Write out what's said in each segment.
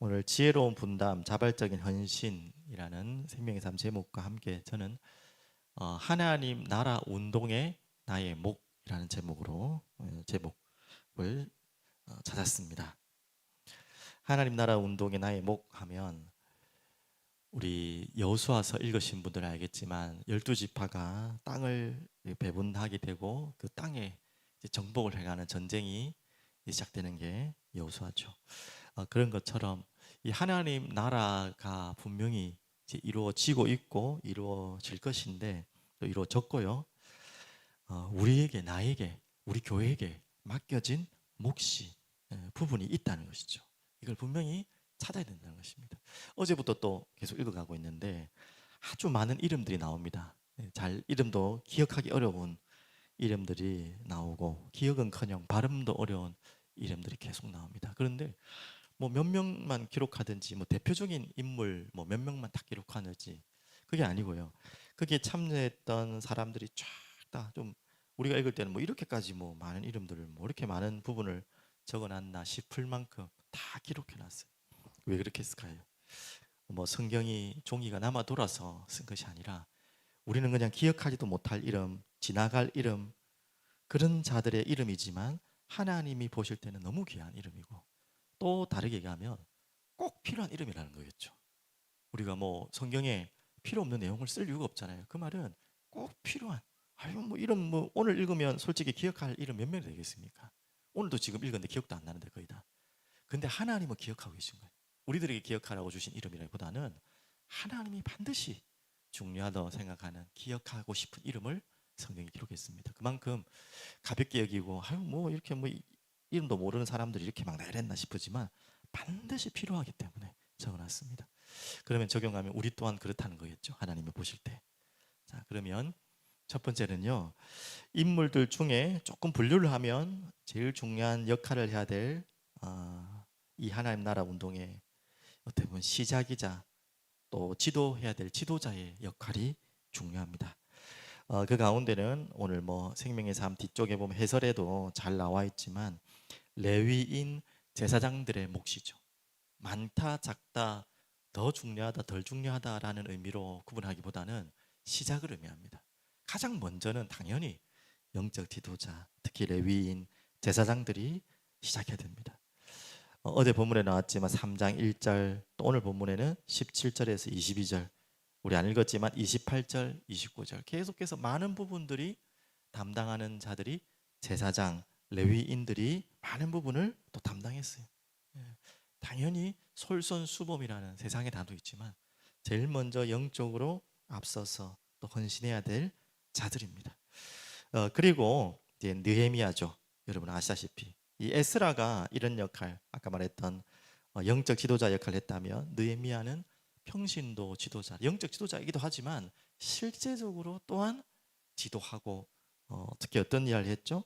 오늘 지혜로운 분담, 자발적인 헌신이라는 생명의 삶 제목과 함께 저는 어, 하나님 나라 운동의 나의 목이라는 제목으로 어, 제목을 어, 찾았습니다. 하나님 나라 운동의 나의 목 하면 우리 여호수아서 읽으신 분들은 알겠지만 열두 지파가 땅을 배분하게 되고 그 땅에 정복을 해가는 전쟁이 시작되는 게 여호수아죠. 어, 그런 것처럼 이 하나님 나라가 분명히 이루어지고 있고 이루어질 것인데 또 이루어졌고요. 어, 우리에게 나에게 우리 교회에게 맡겨진 몫이 예, 부분이 있다는 것이죠. 이걸 분명히 찾아야 된다는 것입니다. 어제부터 또 계속 읽어가고 있는데 아주 많은 이름들이 나옵니다. 예, 잘 이름도 기억하기 어려운 이름들이 나오고 기억은커녕 발음도 어려운 이름들이 계속 나옵니다. 그런데 뭐 몇 명만 기록하든지 뭐 대표적인 인물 뭐 몇 명만 딱 기록하는지 그게 아니고요. 거기에 참여했던 사람들이 쫙 다 좀 우리가 읽을 때는 뭐 이렇게까지 뭐 많은 이름들을 뭐 이렇게 많은 부분을 적어놨나 싶을 만큼 다 기록해놨어요. 왜 그렇게 했을까요? 뭐 성경이 종이가 남아 돌아서 쓴 것이 아니라 우리는 그냥 기억하지도 못할 이름, 지나갈 이름 그런 자들의 이름이지만 하나님이 보실 때는 너무 귀한 이름이고 또 다르게 얘기하면 꼭 필요한 이름이라는 거겠죠. 우리가 뭐 성경에 필요 없는 내용을 쓸 이유가 없잖아요. 그 말은 꼭 필요한. 아유 뭐 이름 뭐 오늘 읽으면 솔직히 기억할 이름 몇 명이 되겠습니까? 오늘도 지금 읽었는데 기억도 안 나는데 거의 다. 근데 하나님은 기억하고 계신 거예요. 우리들에게 기억하라고 주신 이름이라기보다는 하나님이 반드시 중요하다고 생각하는 기억하고 싶은 이름을 성경에 기록했습니다. 그만큼 가볍게 여기고 아유 뭐 이렇게 뭐 이름도 모르는 사람들이 이렇게 막 나열했나 싶으지만 반드시 필요하기 때문에 적어놨습니다. 그러면 적용하면 우리 또한 그렇다는 거겠죠. 하나님이 보실 때. 자 그러면 첫 번째는요 인물들 중에 조금 분류를 하면 제일 중요한 역할을 해야 될이 어, 하나님 나라 운동의 어떻게 보면 시작이자 또 지도해야 될 지도자의 역할이 중요합니다. 어, 그 가운데는 오늘 뭐 생명의 삶 뒤쪽에 보면 해설에도 잘 나와 있지만 레위인 제사장들의 몫이죠. 많다 작다 더 중요하다 덜 중요하다라는 의미로 구분하기보다는 시작을 의미합니다. 가장 먼저는 당연히 영적 지도자, 특히 레위인 제사장들이 시작해야 됩니다. 어, 어제 본문에 나왔지만 3장 1절 또 오늘 본문에는 17절에서 22절 우리 안 읽었지만 28절, 29절 계속해서 많은 부분들이 담당하는 자들이 제사장, 레위인들이 많은 부분을 또 담당했어요. 예, 당연히 솔선수범이라는 세상의 단도 있지만 제일 먼저 영적으로 앞서서 또 헌신해야 될 자들입니다. 어, 그리고 이제 느헤미야죠. 여러분 아시다시피 이 에스라가 이런 역할 아까 말했던 어, 영적 지도자 역할을 했다면 느헤미야는 평신도 지도자, 영적 지도자이기도 하지만 실제적으로 또한 지도하고 어, 특히 어떤 이야기를 했죠?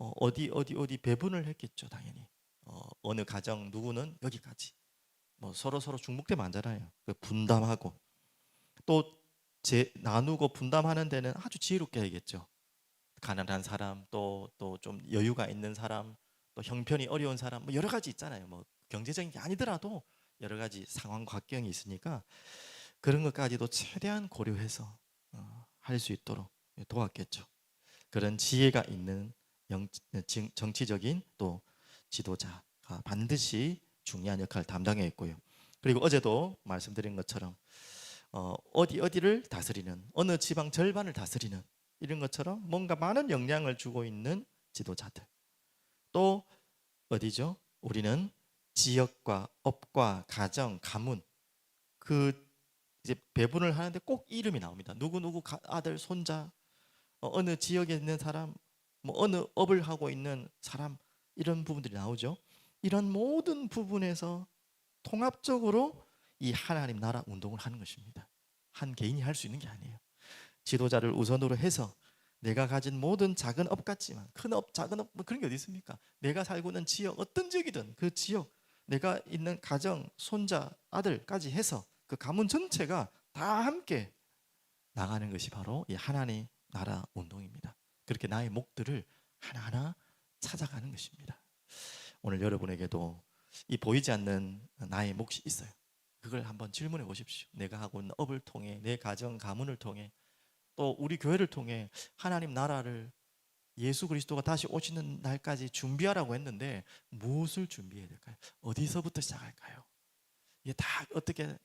어, 어디 어디 어디 배분을 했겠죠, 당연히. 어, 어느 가정 누구는 여기까지. 뭐 서로 서로 중복되면 안 되잖아요. 그 분담하고 또 제, 나누고 분담하는 데는 아주 지혜롭게 해야겠죠. 가난한 사람, 또 또 좀 여유가 있는 사람, 또 형편이 어려운 사람, 뭐 여러 가지 있잖아요. 뭐 경제적인 게 아니더라도 여러 가지 상황 곽경이 있으니까 그런 것까지도 최대한 고려해서 어, 할수 있도록 도왔겠죠. 그런 지혜가 있는 영, 정치적인 또 지도자가 반드시 중요한 역할을 담당했고요. 그리고 어제도 말씀드린 것처럼 어, 어디 어디를 다스리는 어느 지방 절반을 다스리는 이런 것처럼 뭔가 많은 영향을 주고 있는 지도자들 또 어디죠? 우리는 지역과 업과 가정, 가문 그 이제 배분을 하는데 꼭 이름이 나옵니다. 누구 누구 아들, 손자, 어, 어느 지역에 있는 사람, 뭐 어느 업을 하고 있는 사람 이런 부분들이 나오죠. 이런 모든 부분에서 통합적으로 이 하나님 나라 운동을 하는 것입니다. 한 개인이 할 수 있는 게 아니에요. 지도자를 우선으로 해서 내가 가진 모든 작은 업 같지만 큰 업, 작은 업 뭐 그런 게 어디 있습니까? 내가 살고 있는 지역 어떤 지역이든 그 지역 내가 있는 가정, 손자, 아들까지 해서 그 가문 전체가 다 함께 나가는 것이 바로 이 하나님 나라 운동입니다. 그렇게 나의 목들을 하나하나 찾아가는 것입니다. 오늘 여러분에게도 이 보이지 않는 나의 몫이 있어요. 그걸 한번 질문해 보십시오. 내가 하고 있는 업을 통해 내 가정 가문을 통해 또 우리 교회를 통해 하나님 나라를 예수 그리스도가 다시 오시는 날까지 준비하라고 했는데 무엇을 준비해야 될까요? 어디서부터 시작할까요? 이게 다 어떻게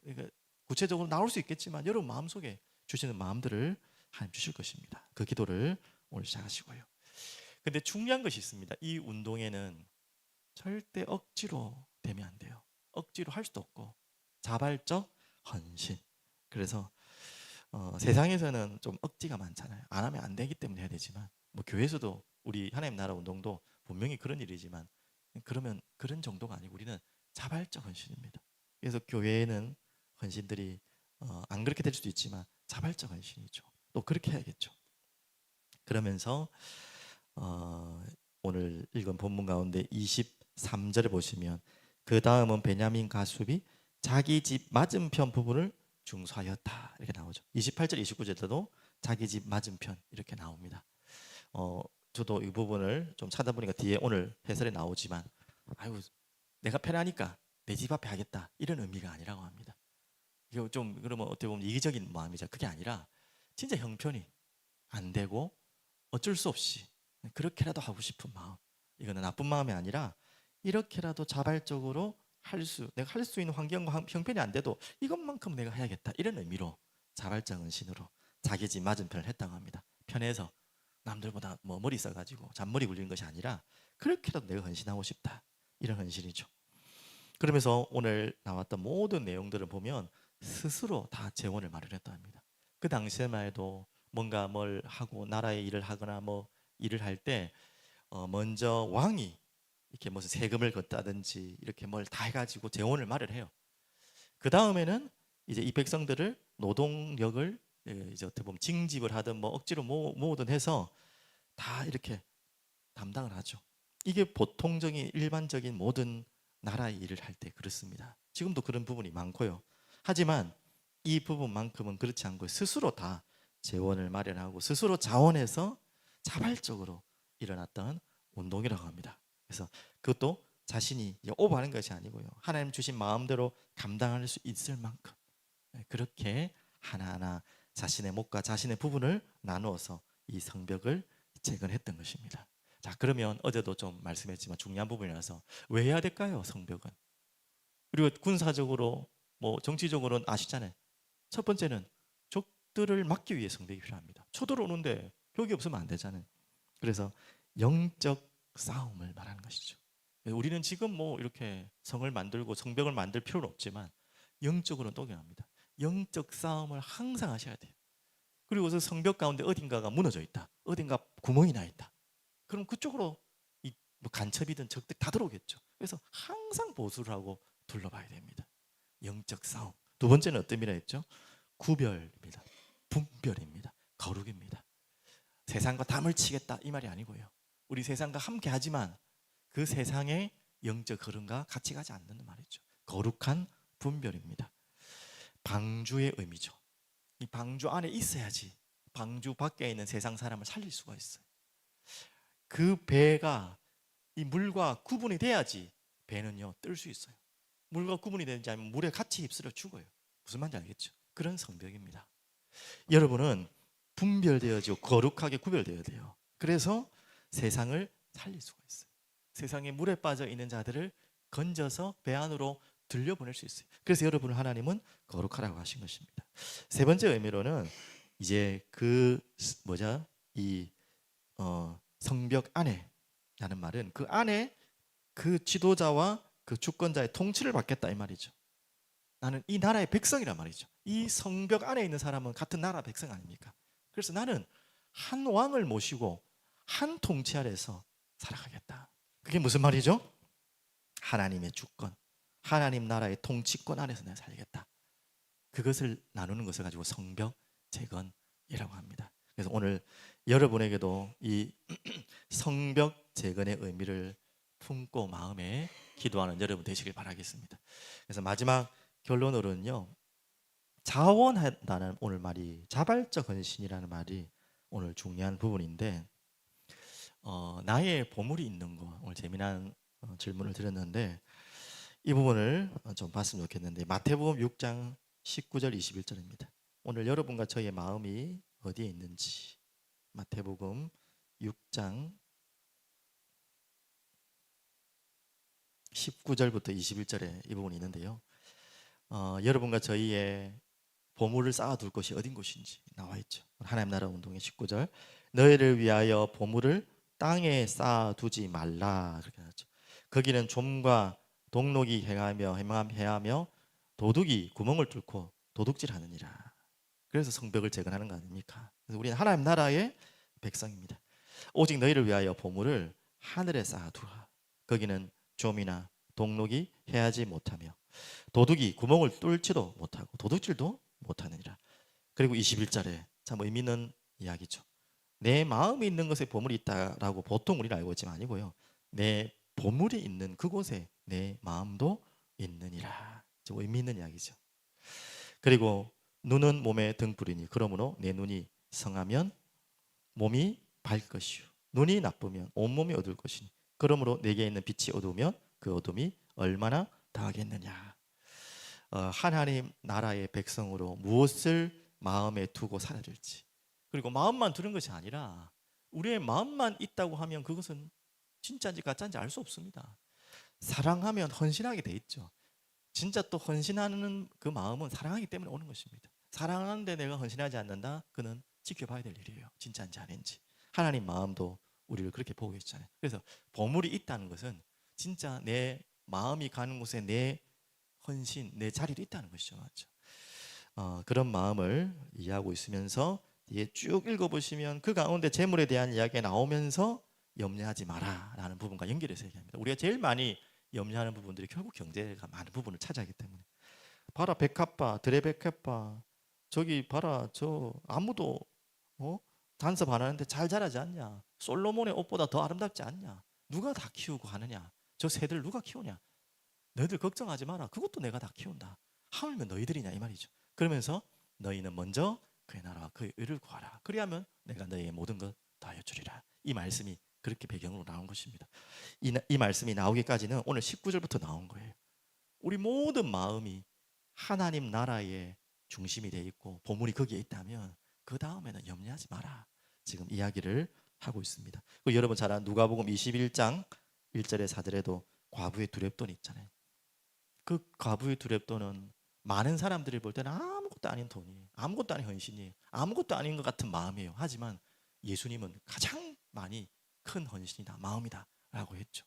구체적으로 나올 수 있겠지만 여러분 마음속에 주시는 마음들을 하나님 주실 것입니다. 그 기도를 오늘 시작하시고요. 근데 중요한 것이 있습니다. 이 운동에는 절대 억지로 되면 안 돼요. 억지로 할 수도 없고 자발적 헌신. 그래서 어, 세상에서는 좀 억지가 많잖아요. 안 하면 안 되기 때문에 해야 되지만 뭐 교회에서도 우리 하나님 나라 운동도 분명히 그런 일이지만 그러면 그런 정도가 아니고 우리는 자발적 헌신입니다. 그래서 교회에는 헌신들이 어, 안 그렇게 될 수도 있지만 자발적 헌신이죠. 또 그렇게 해야겠죠. 그러면서 어, 오늘 읽은 본문 가운데 23절을 보시면 그 다음은 베냐민 가수비 자기 집 맞은편 부분을 중수하였다 이렇게 나오죠. 28절, 29절에도 자기 집 맞은편 이렇게 나옵니다. 어, 저도 이 부분을 좀 찾아보니까 뒤에 오늘 해설에 나오지만 아유 내가 편하니까 내 집 앞에 하겠다 이런 의미가 아니라고 합니다. 이거 좀 그러면 어떻게 보면 이기적인 마음이죠. 그게 아니라 진짜 형편이 안 되고 어쩔 수 없이 그렇게라도 하고 싶은 마음. 이거는 나쁜 마음이 아니라 이렇게라도 자발적으로 할 수, 내가 할 수 있는 환경과 형- 형편이 안 돼도 이것만큼 내가 해야겠다 이런 의미로 자발적 은신으로 자기 집 맞은편을 했다고 합니다. 편해서 남들보다 뭐 머리 써가지고 잔머리 굴리는 것이 아니라 그렇게라도 내가 헌신하고 싶다 이런 헌신이죠. 그러면서 오늘 나왔던 모든 내용들을 보면 스스로 다 재원을 마련했다 합니다. 그 당시에만 해도 뭔가 뭘 하고 나라의 일을 하거나 뭐 일을 할때 어, 먼저 왕이 이렇게 무슨 세금을 걷다든지 이렇게 뭘 다 해가지고 재원을 마련해요. 그 다음에는 이제 이 백성들을 노동력을 예, 이제 어떻게 보면 징집을 하든 뭐 억지로 모, 모으든 해서 다 이렇게 담당을 하죠. 이게 보통적인 일반적인 모든 나라의 일을 할 때 그렇습니다. 지금도 그런 부분이 많고요. 하지만 이 부분만큼은 그렇지 않고 스스로 다 재원을 마련하고 스스로 자원해서 자발적으로 일어났던 운동이라고 합니다. 그래서 그것도 자신이 오버하는 것이 아니고요. 하나님 주신 마음대로 감당할 수 있을 만큼 네, 그렇게 하나하나 자신의 목과 자신의 부분을 나누어서 이 성벽을 재건했던 것입니다. 자 그러면 어제도 좀 말씀했지만 중요한 부분이라서 왜 해야 될까요? 성벽은 그리고 군사적으로 뭐 정치적으로는 아시잖아요. 첫 번째는 적들을 막기 위해 성벽이 필요합니다. 쳐들어오는데 벽이 없으면 안 되잖아요. 그래서 영적 싸움을 말하는 것이죠. 우리는 지금 뭐 이렇게 성을 만들고 성벽을 만들 필요는 없지만 영적으로는 또경합니다. 영적 싸움을 항상 하셔야 돼요. 그리고 그 성벽 가운데 어딘가가 무너져 있다. 어딘가 구멍이 나 있다. 그럼 그쪽으로 이 뭐 간첩이든 적들 다 들어오겠죠. 그래서 항상 보수를 하고 둘러봐야 됩니다. 영적 싸움. 두 번째는 어떤 의미라 했죠? 구별입니다. 분별입니다. 거룩입니다. 세상과 담을 치겠다 이 말이 아니고요. 우리 세상과 함께 하지만 그 세상의 영적 흐름과 같이 가지 않는 말이죠. 거룩한 분별입니다. 방주의 의미죠. 이 방주 안에 있어야지 방주 밖에 있는 세상 사람을 살릴 수가 있어요. 그 배가 이 물과 구분이 돼야지 배는요 뜰 수 있어요. 물과 구분이 되지 않으면 물에 같이 휩쓸려 죽어요. 무슨 말인지 알겠죠? 그런 성벽입니다. 여러분은 분별되어지고 거룩하게 구별되어야 돼요. 그래서 세상을 살릴 수가 있어요. 세상에 물에 빠져 있는 자들을 건져서 배 안으로 들려보낼 수 있어요. 그래서 여러분을 하나님은 거룩하라고 하신 것입니다. 세 번째 의미로는 이제 그 뭐죠? 이 어, 성벽 안에 라는 말은 그 안에 그 지도자와 그 주권자의 통치를 받겠다 이 말이죠. 나는 이 나라의 백성이란 말이죠. 이 성벽 안에 있는 사람은 같은 나라 백성 아닙니까? 그래서 나는 한 왕을 모시고 한 통치 아래서 살아가겠다. 그게 무슨 말이죠? 하나님의 주권, 하나님 나라의 통치권 안에서 내가 살겠다. 그것을 나누는 것을 가지고 성벽 재건이라고 합니다. 그래서 오늘 여러분에게도 이 성벽 재건의 의미를 품고 마음에 기도하는 여러분 되시길 바라겠습니다. 그래서 마지막 결론으로는요. 자원한다는 오늘 말이 자발적 헌신이라는 말이 오늘 중요한 부분인데 어, 나의 보물이 있는 거 오늘 재미난 어, 질문을 드렸는데 이 부분을 어, 좀 봤으면 좋겠는데 마태복음 6장 19절 21절입니다. 오늘 여러분과 저의 마음이 어디에 있는지 마태복음 6장 19절부터 21절에 이 부분이 있는데요. 어, 여러분과 저희의 보물을 쌓아둘 곳이 어딘 곳인지 나와 있죠. 하나님 나라 운동의 19절 너희를 위하여 보물을 땅에 쌓아두지 말라 그렇게 하죠. 거기는 좀과 동록이 행하며 해하며 도둑이 구멍을 뚫고 도둑질하느니라. 그래서 성벽을 재건하는 거 아닙니까? 그래서 우리는 하나님 나라의 백성입니다. 오직 너희를 위하여 보물을 하늘에 쌓아두라. 거기는 좀이나 동록이 해하지 못하며 도둑이 구멍을 뚫지도 못하고 도둑질도 못하느니라. 그리고 21절에 참 의미 있는 이야기죠. 내 마음에 있는 것에 보물이 있다라고 보통 우리는 알고 있지만 아니고요. 내 보물이 있는 그곳에 내 마음도 있느니라. 좀 의미 있는 이야기죠. 그리고 눈은 몸의 등불이니 그러므로 내 눈이 성하면 몸이 밝 것이요 눈이 나쁘면 온몸이 어두울 것이니 그러므로 내게 있는 빛이 어두우면 그 어둠이 얼마나 더하겠느냐. 어, 하나님 나라의 백성으로 무엇을 마음에 두고 살아야 될지 그리고 마음만 두는 것이 아니라 우리의 마음만 있다고 하면 그것은 진짜인지 가짜인지 알 수 없습니다. 사랑하면 헌신하게 돼 있죠. 진짜 또 헌신하는 그 마음은 사랑하기 때문에 오는 것입니다. 사랑하는데 내가 헌신하지 않는다? 그는 지켜봐야 될 일이에요. 진짜인지 아닌지. 하나님 마음도 우리를 그렇게 보고 계시잖아요. 그래서 보물이 있다는 것은 진짜 내 마음이 가는 곳에 내 헌신, 내 자리도 있다는 것이죠. 맞죠? 어, 그런 마음을 이해하고 있으면서 뒤에 쭉 읽어보시면 그 가운데 재물에 대한 이야기가 나오면서 염려하지 마라 라는 부분과 연결해서 얘기합니다. 우리가 제일 많이 염려하는 부분들이 결국 경제가 많은 부분을 차지하기 때문에 봐라 백합바, 드레백합바 저기 봐라 저 아무도 어? 단섭 안 하는데 잘 자라지 않냐? 솔로몬의 옷보다 더 아름답지 않냐? 누가 다 키우고 하느냐? 저 새들 누가 키우냐? 너희들 걱정하지 마라. 그것도 내가 다 키운다. 하물며 너희들이냐 이 말이죠. 그러면서 너희는 먼저 그의 나라와 그의 의를 구하라. 그리하면 내가 너희의 모든 것 다하여 주리라. 이 말씀이 그렇게 배경으로 나온 것입니다. 이, 나- 이 말씀이 나오기까지는 오늘 19절부터 나온 거예요. 우리 모든 마음이 하나님 나라의 중심이 돼 있고 보물이 거기에 있다면 그 다음에는 염려하지 마라. 지금 이야기를 하고 있습니다. 그 여러분 잘 아는 누가복음 21장 1절에 4절에도 과부의 두렵돈이 있잖아요. 그 과부의 두렵돈은 많은 사람들이 볼 때는 아무것도 아닌 돈이 아무것도 아닌 헌신이 아무것도 아닌 것 같은 마음이에요. 하지만 예수님은 가장 많이 큰 헌신이다 마음이다 라고 했죠.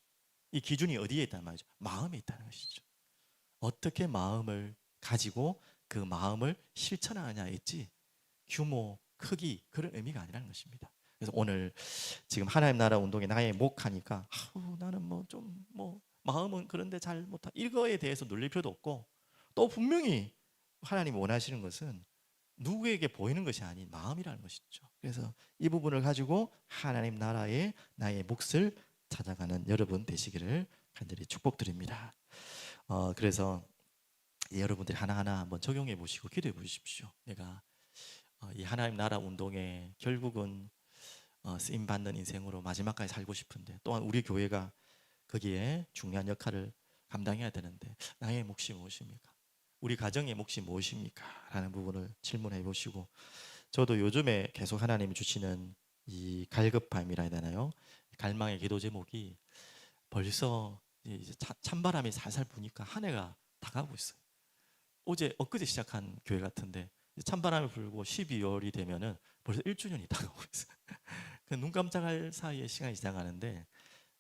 이 기준이 어디에 있다는 말이죠. 마음에 있다는 것이죠. 어떻게 마음을 가지고 그 마음을 실천하느냐에 있지 규모, 크기 그런 의미가 아니라는 것입니다. 그래서 오늘 지금 하나님 나라 운동에 나의 목하니까 아우 나는 뭐 좀뭐 마음은 그런데 잘 못하 이거에 대해서 놀릴 필요도 없고 또 분명히 하나님 원하시는 것은 누구에게 보이는 것이 아닌 마음이라는 것이죠. 그래서 이 부분을 가지고 하나님 나라의 나의 몫을 찾아가는 여러분 되시기를 간절히 축복드립니다. 어, 그래서 여러분들이 하나하나 한번 적용해 보시고 기도해 보십시오. 내가 어, 이 하나님 나라 운동에 결국은 어, 쓰임 받는 인생으로 마지막까지 살고 싶은데 또한 우리 교회가 거기에 중요한 역할을 감당해야 되는데 나의 몫이 무엇입니까? 우리 가정의 몫이 무엇입니까? 라는 부분을 질문해 보시고 저도 요즘에 계속 하나님이 주시는 이 갈급함이라 해야 되나요? 갈망의 기도 제목이 벌써 이제 차- 찬바람이 살살 부니까 한 해가 다가고 있어요. 어제 엊그제 시작한 교회 같은데 찬바람이 불고 12월이 되면은 벌써 1주년이 다가오고 있어요. 그눈 깜짝할 사이에 시간이 지나가는데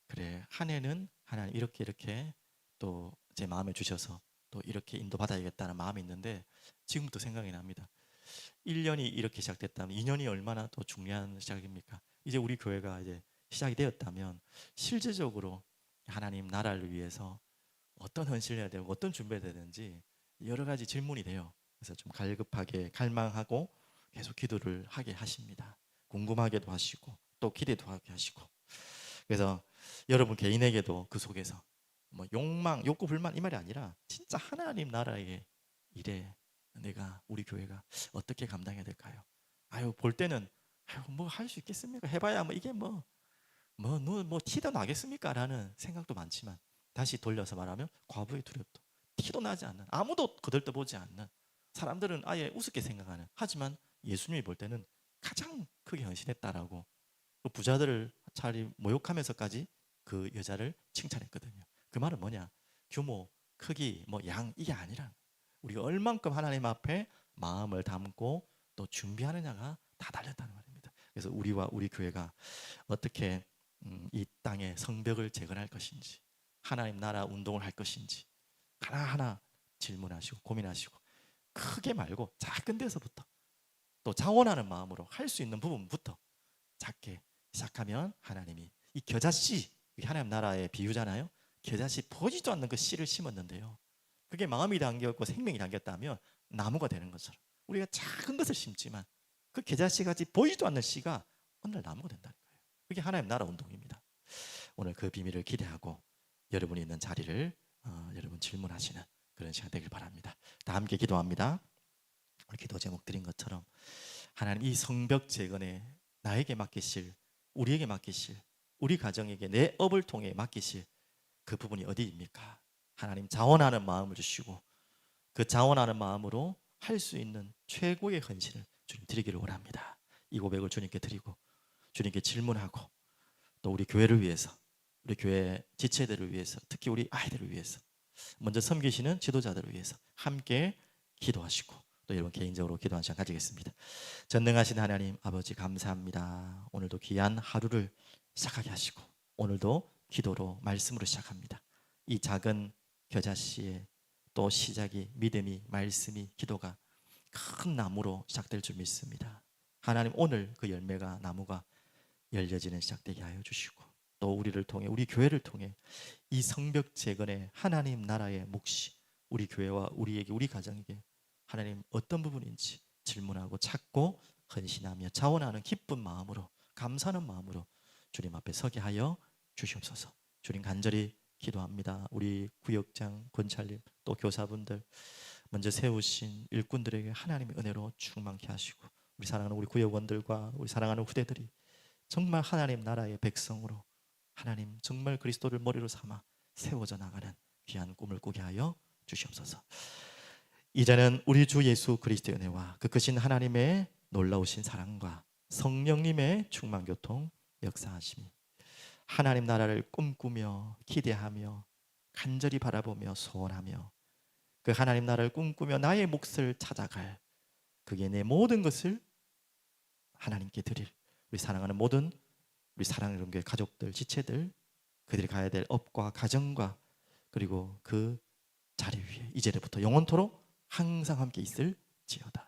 그래 한 해는 하나님 이렇게 이렇게 또 제 마음에 주셔서 또 이렇게 인도받아야겠다는 마음이 있는데 지금부터 생각이 납니다. 1년이 이렇게 시작됐다면 2년이 얼마나 더 중요한 시작입니까? 이제 우리 교회가 이제 시작이 되었다면 실제적으로 하나님 나라를 위해서 어떤 헌신을 해야 되고 어떤 준비해야 되는지 여러 가지 질문이 돼요. 그래서 좀 갈급하게 갈망하고 계속 기도를 하게 하십니다. 궁금하게도 하시고 또 기대도 하게 하시고 그래서 여러분 개인에게도 그 속에서 뭐 욕망, 욕구, 불만 이 말이 아니라 진짜 하나님 나라의 일에 내가 우리 교회가 어떻게 감당해야 될까요? 아유 볼 때는 아유 뭐 할 수 있겠습니까? 해봐야 뭐 이게 뭐 뭐뭐 뭐, 티도 나겠습니까라는 생각도 많지만 다시 돌려서 말하면 과부의 두렵도 티도 나지 않는 아무도 거들떠보지 않는 사람들은 아예 우습게 생각하는 하지만 예수님이 볼 때는 가장 크게 헌신했다라고 그 부자들을 차라리 모욕하면서까지 그 여자를 칭찬했거든요. 그 말은 뭐냐? 규모, 크기, 뭐 양 이게 아니라 우리가 얼만큼 하나님 앞에 마음을 담고 또 준비하느냐가 다 달렸다는 말입니다. 그래서 우리와 우리 교회가 어떻게 음, 이 땅에 성벽을 재건할 것인지 하나님 나라 운동을 할 것인지 하나하나 질문하시고 고민하시고 크게 말고 작은 데서부터 또 자원하는 마음으로 할 수 있는 부분부터 작게 시작하면 하나님이 이 겨자씨 하나님 나라의 비유잖아요. 겨자씨 보지도 않는 그 씨를 심었는데요. 그게 마음이 담겼고 생명이 담겼다면 나무가 되는 것처럼 우리가 작은 것을 심지만 그 겨자씨 같이 보이지도 않는 씨가 날 나무가 된다는 거예요. 그게 하나님 나라 운동입니다. 오늘 그 비밀을 기대하고 여러분이 있는 자리를 어, 여러분 질문하시는 그런 시간 되길 바랍니다. 다 함께 기도합니다. 오늘 기도 제목 드린 것처럼 하나님 이 성벽 재건에 나에게 맡기실 우리에게 맡기실 우리 가정에게 내 업을 통해 맡기실 그 부분이 어디입니까? 하나님 자원하는 마음을 주시고 그 자원하는 마음으로 할 수 있는 최고의 헌신을 주님 드리기를 원합니다. 이 고백을 주님께 드리고 주님께 질문하고 또 우리 교회를 위해서 우리 교회 지체들을 위해서 특히 우리 아이들을 위해서 먼저 섬기시는 지도자들을 위해서 함께 기도하시고 또 여러분 개인적으로 기도하는 시간 가지겠습니다. 전능하신 하나님 아버지 감사합니다. 오늘도 귀한 하루를 시작하게 하시고 오늘도 기도로 말씀으로 시작합니다. 이 작은 겨자씨의 또 시작이 믿음이 말씀이 기도가 큰 나무로 시작될 줄 믿습니다. 하나님 오늘 그 열매가 나무가 열려지는 시작되게 하여 주시고 또 우리를 통해 우리 교회를 통해 이 성벽 재건의 하나님 나라의 몫이 우리 교회와 우리에게 우리 가정에게 하나님 어떤 부분인지 질문하고 찾고 헌신하며 자원하는 기쁜 마음으로 감사하는 마음으로 주님 앞에 서게 하여 주시옵소서. 주님 간절히 기도합니다. 우리 구역장 권찰님 또 교사분들 먼저 세우신 일꾼들에게 하나님의 은혜로 충만케 하시고 우리 사랑하는 우리 구역원들과 우리 사랑하는 후대들이 정말 하나님 나라의 백성으로 하나님 정말 그리스도를 머리로 삼아 세워져 나가는 귀한 꿈을 꾸게 하여 주시옵소서. 이제는 우리 주 예수 그리스도의 은혜와 그 크신 하나님의 놀라우신 사랑과 성령님의 충만 교통 역사하심이 하나님 나라를 꿈꾸며 기대하며 간절히 바라보며 소원하며 그 하나님 나라를 꿈꾸며 나의 몫을 찾아갈 그게 내 모든 것을 하나님께 드릴 우리 사랑하는 모든 우리 사랑하는 교회 가족들 지체들 그들이 가야 될 업과 가정과 그리고 그 자리 위에 이제부터 영원토록 항상 함께 있을지어다.